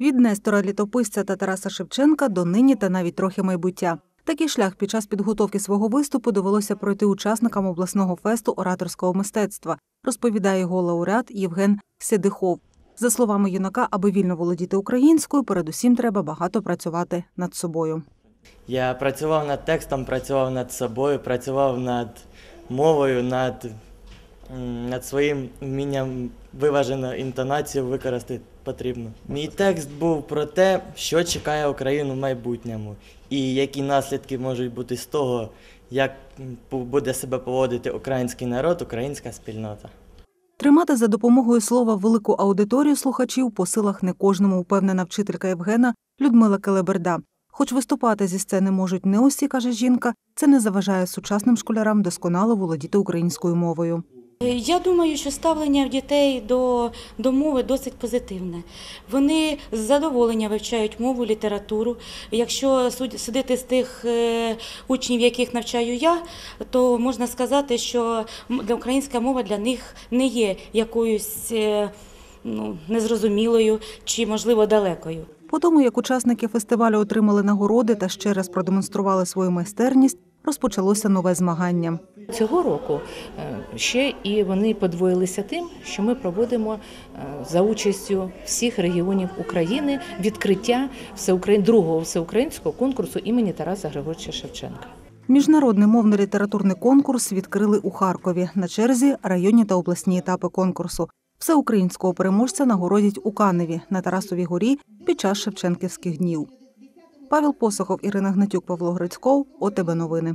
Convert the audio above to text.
Від Нестора Літописця та Тараса Шевченка до нині та навіть трохи майбуття. Такий шлях під час підготовки свого виступу довелося пройти учасникам обласного фесту ораторського мистецтва, розповідає його лауреат Євген Седихов. За словами юнака, аби вільно володіти українською, передусім треба багато працювати над собою. Я працював над текстом, працював над собою, працював над мовою, над, над своїм вмінням виважено інтонацію використати потрібно. Мій текст був про те, що чекає Україну в майбутньому, і які наслідки можуть бути з того, як буде себе поводити український народ, українська спільнота. Тримати за допомогою слова велику аудиторію слухачів по силах не кожному, впевнена вчителька Євгена Людмила Келеберда. Хоч виступати зі сцени можуть не усі, каже жінка, це не заважає сучасним школярам досконало володіти українською мовою. Я думаю, що ставлення в дітей до, до мови досить позитивне. Вони з задоволенням вивчають мову, літературу. Якщо суд- судити з тих е, учнів, яких навчаю я, то можна сказати, що українська мова для них не є якоюсь е, ну, незрозумілою чи, можливо, далекою. По тому, як учасники фестивалю отримали нагороди та ще раз продемонстрували свою майстерність, розпочалося нове змагання. Цього року е, ще і вони подвоїлися тим, що ми проводимо е, за участю всіх регіонів України відкриття другого всеукраїнського конкурсу імені Тараса Григоровича Шевченка. Міжнародний мовно-літературний конкурс відкрили у Харкові. На черзі районні та обласні етапи конкурсу. Всеукраїнського переможця нагородять у Каневі на Тарасовій горі під час Шевченківських днів. Павел Посохов, Ірина Гнатюк, Павло Грицьков, ОТБ Новини.